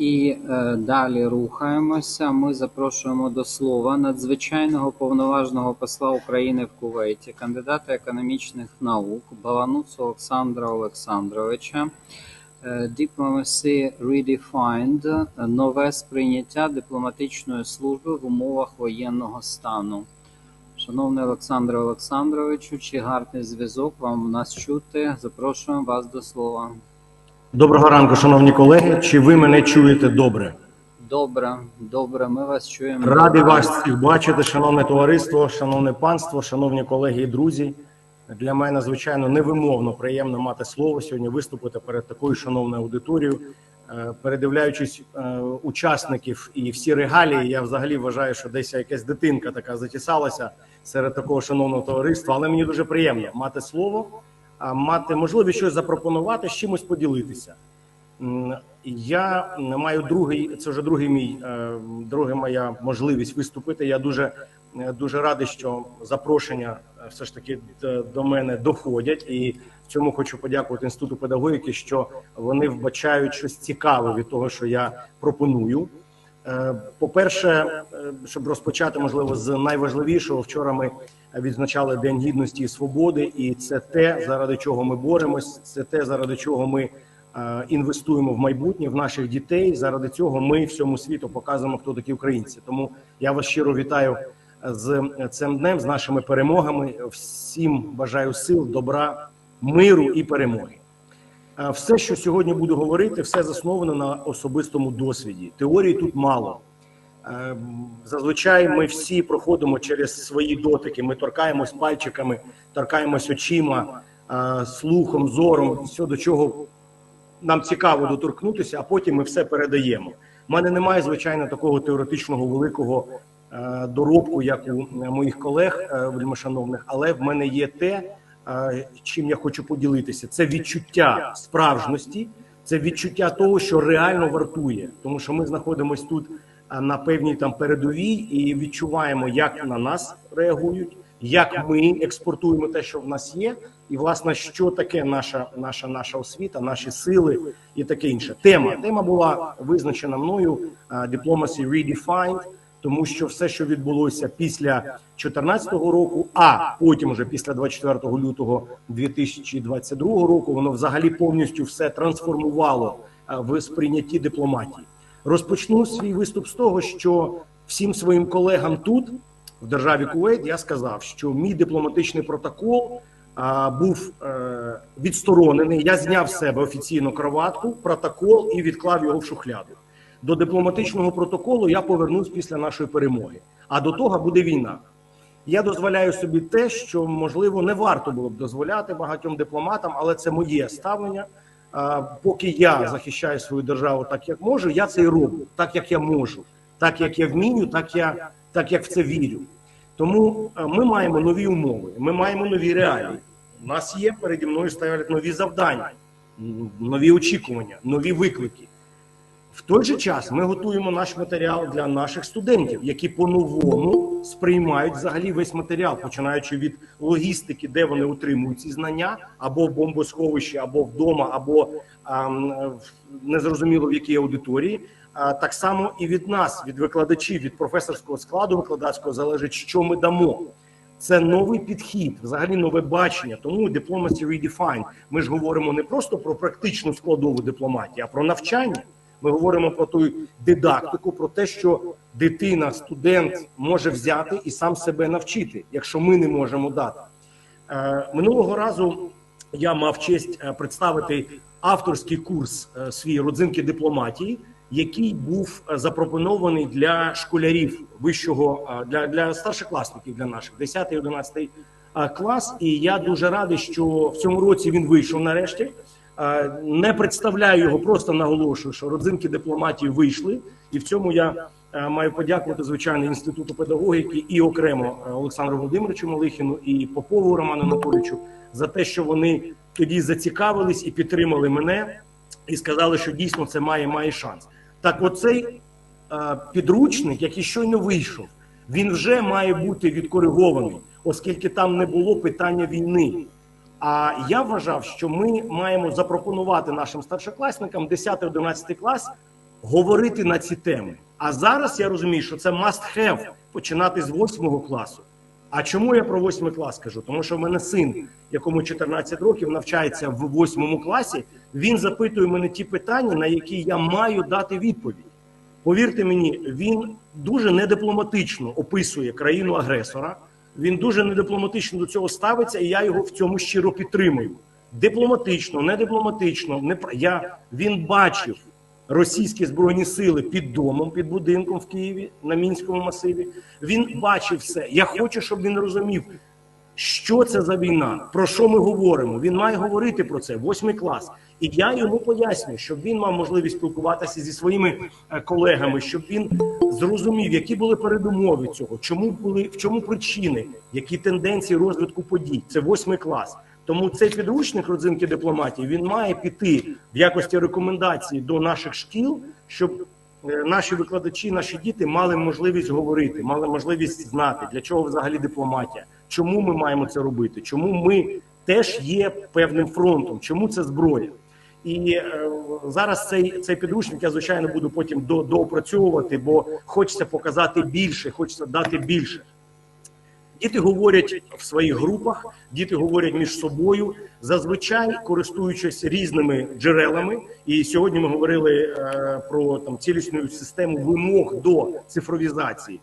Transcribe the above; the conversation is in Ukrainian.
І е, далі рухаємося. Ми запрошуємо до слова надзвичайного повноважного посла України в Кувейті, кандидата економічних наук Балануцу Олександра Олександровича. Е, Diplomacy Redefined – нове сприйняття дипломатичної служби в умовах воєнного стану. Шановний Олександре Олександровичу, чи гарний зв'язок вам нас чути? Запрошуємо вас до слова. Доброго ранку, шановні колеги. Чи ви мене чуєте добре? Добре, добре, ми вас чуємо. Радий вас всіх бачити, шановне товариство, шановне панство, шановні колеги і друзі. Для мене звичайно невимовно приємно мати слово сьогодні виступити перед такою шановною аудиторією. Е, Передивляючись е, учасників і всі регалії, я взагалі вважаю, що десь якась дитинка така затісалася серед такого шановного товариства. Але мені дуже приємно мати слово, мати можливість щось запропонувати, з чимось поділитися. Я маю другий, це вже другий мій, е, друга моя можливість виступити. Я дуже е, дуже радий, що запрошення е, все ж таки до мене доходять, і в цьому хочу подякувати інституту педагогіки, що вони вбачають щось цікаве від того, що я пропоную. Е, По-перше, е, щоб розпочати, можливо, з найважливішого, вчора ми відзначали День гідності і свободи, і це те, заради чого ми боремось, це те, заради чого ми е, інвестуємо в майбутнє в наших дітей. Заради цього ми всьому світу показуємо, хто такі українці. Тому я вас щиро вітаю з цим днем, з нашими перемогами. Всім бажаю сил, добра, миру і перемоги. Е, Все, що сьогодні буду говорити, все засновано на особистому досвіді. Теорії тут мало. Е, Зазвичай ми всі проходимо через свої дотики. Ми торкаємось пальчиками, торкаємось очима, е, слухом, зором, все до чого нам цікаво доторкнутися, а потім ми все передаємо. У мене немає звичайно такого теоретичного великого доробку, як у моїх колег вельмишановних, але в мене є те, чим я хочу поділитися. Це відчуття справжності, це відчуття того, що реально вартує, тому що ми знаходимося тут на певній там передовій і відчуваємо, як на нас реагують, як ми експортуємо те, що в нас є, і власне, що таке наша наша наша освіта, наші сили і таке інше. Тема тема була визначена мною Diplomacy Redefined, тому що все, що відбулося після 2014 року, а потім вже після 24 лютого 2022 року, воно взагалі повністю все трансформувало е, в сприйнятті дипломатії. Розпочну свій виступ з того, що всім своїм колегам тут в державі Кувейт я сказав, що мій дипломатичний протокол був е, відсторонений. Я зняв з себе офіційно кроватку, протокол і відклав його в шухляду. До дипломатичного протоколу я повернусь після нашої перемоги. А до того буде війна. Я дозволяю собі те, що можливо не варто було б дозволяти багатьом дипломатам, але це моє ставлення. Поки я захищаю свою державу так, як можу, я це і роблю, так як я можу, так як я вмію, так я так як в це вірю. Тому ми маємо нові умови, ми маємо нові реалії. У нас є переді мною стоять нові завдання, нові очікування, нові виклики. В той же час ми готуємо наш матеріал для наших студентів, які по-новому сприймають взагалі весь матеріал, починаючи від логістики, де вони отримують ці знання, або в бомбосховищі, або вдома, або а, в- незрозуміло в якій аудиторії. А, так само і від нас, від викладачів, від професорського складу викладацького залежить, що ми дамо. Це новий підхід, взагалі нове бачення. Тому Diplomacy Redefined. Ми ж говоримо не просто про практичну складову дипломатії, а про навчання. Ми говоримо про ту дидактику, про те, що дитина, студент може взяти і сам себе навчити, якщо ми не можемо дати. Е, Минулого разу я мав честь е, представити авторський курс е, свій родзинки дипломатії, який був запропонований для школярів вищого для, для старшокласників, для наших 10 11 е, клас. І я дуже радий, що в цьому році він вийшов нарешті. Не представляю його, просто наголошую, що родзинки дипломатії вийшли, і в цьому я е, маю подякувати звичайно інституту педагогіки і окремо е, Олександру Володимировичу Малихіну і Попову Роману Анатолійовичу за те, що вони тоді зацікавились і підтримали мене, і сказали, що дійсно це має має шанс. Так, оцей е, підручник, який щойно вийшов, він вже має бути відкоригований, оскільки там не було питання війни. А я вважав, що ми маємо запропонувати нашим старшокласникам 10-11 клас говорити на ці теми. А зараз я розумію, що це must have починати з восьмого класу. А чому я про восьмий клас кажу? Тому що в мене син, якому 14 років, навчається в восьмому класі. Він запитує мене ті питання, на які я маю дати відповідь. Повірте мені, він дуже недипломатично описує країну агресора. Він дуже недипломатично до цього ставиться, і я його в цьому щиро підтримую. Дипломатично, не дипломатично, не я він бачив російські збройні сили під домом, під будинком в Києві на мінському масиві. Він бачив все. Я хочу, щоб він розумів, що це за війна, про що ми говоримо. Він має говорити про це, восьмий клас. І я йому пояснюю, щоб він мав можливість спілкуватися зі своїми е, колегами, щоб він зрозумів, які були передумови цього, чому були в чому причини, які тенденції розвитку подій. Це восьмий клас. Тому цей підручник родзинки дипломатії він має піти в якості рекомендації до наших шкіл, щоб е, наші викладачі, наші діти мали можливість говорити, мали можливість знати, для чого взагалі дипломатія, чому ми маємо це робити, чому ми теж є певним фронтом, чому це зброя. І е, зараз цей, цей підручник я звичайно буду потім до, доопрацьовувати, бо хочеться показати більше, хочеться дати більше. Діти говорять в своїх групах, діти говорять між собою, зазвичай користуючись різними джерелами. І сьогодні ми говорили е, про там цілісну систему вимог до цифровізації.